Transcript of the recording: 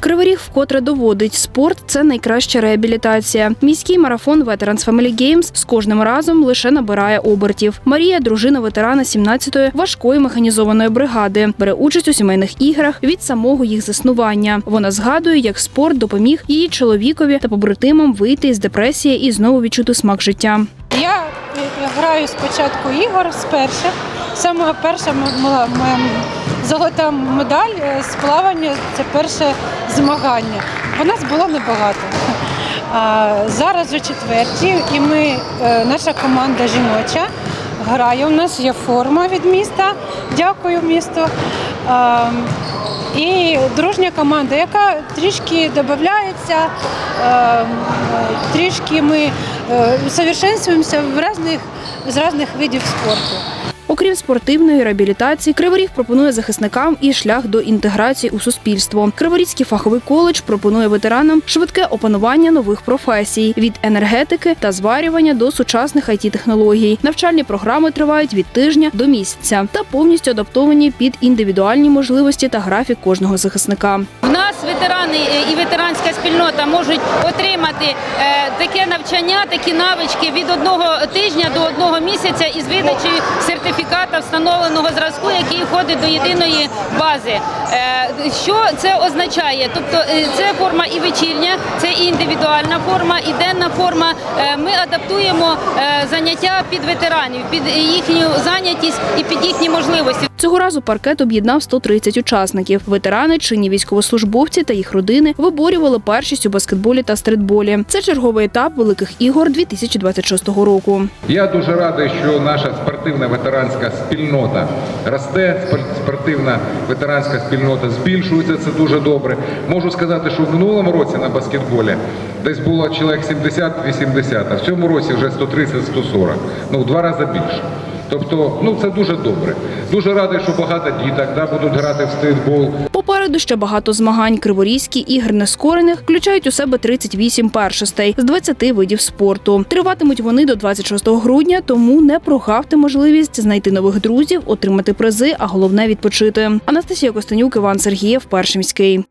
Криворіг вкотре доводить, спорт це найкраща реабілітація. Міський марафон Veterans Family Games з кожним разом лише набирає обертів. Марія, дружина ветерана 17-ї важкої механізованої бригади, бере участь у сімейних іграх від самого їх заснування. Вона згадує, як спорт допоміг її чоловікові та побратимам вийти із депресії і знову відчути смак життя. Я граю спочатку ігор з перших. Саме перша моя золота медаль е, з плавання це перше змагання. Бо нас було небагато. А зараз вже четверті, і ми, е, наша команда жіноча грає. У нас є форма від міста. Дякую місту. І дружня команда, яка трішки додається, е, трішки ми совершенствуємося в різних, з різних видів спорту. Окрім спортивної реабілітації, Криворіг пропонує захисникам і шлях до інтеграції у суспільство. Криворізький фаховий коледж пропонує ветеранам швидке опанування нових професій від енергетики та зварювання до сучасних it технологій. Навчальні програми тривають від тижня до місяця та повністю адаптовані під індивідуальні можливості та графік кожного захисника. В нас ветерани е, і ветеранська спільнота можуть отримати е, таке навчання, такі навички від одного тижня до одного місяця із видачею сертифіката встановленого зразку, який входить до єдиної бази. Е, Що це означає? Тобто це форма і вечірня, це і індивідуальна форма, і денна форма. Ми адаптуємо заняття під ветеранів, під їхню зайнятість і під їхні можливості. Цього разу паркет об'єднав 130 учасників. Ветерани, чинні військовослужбовці та їх родини виборювали першість у баскетболі та стритболі. Це черговий етап великих ігор 2026 року. Я дуже радий, що наша спортивна ветеранська спільнота росте, спор- спортивна ветеранська спільнота збільшується. Це дуже добре. Можу сказати, що в минулому році на баскетболі десь було чоловік 70-80, а в цьому році вже 130-140. Ну, в два рази більше. Тобто, ну це дуже добре. Дуже радий, що багато діток да, будуть грати в стрітбол. Попереду ще багато змагань. Криворізькі ігри нескорених включають у себе 38 першостей з 20 видів спорту. Триватимуть вони до 26 грудня, тому не прогавте можливість знайти нових друзів, отримати призи, а головне відпочити. Анастасія Костенюк, Іван Сергієв, Першимський.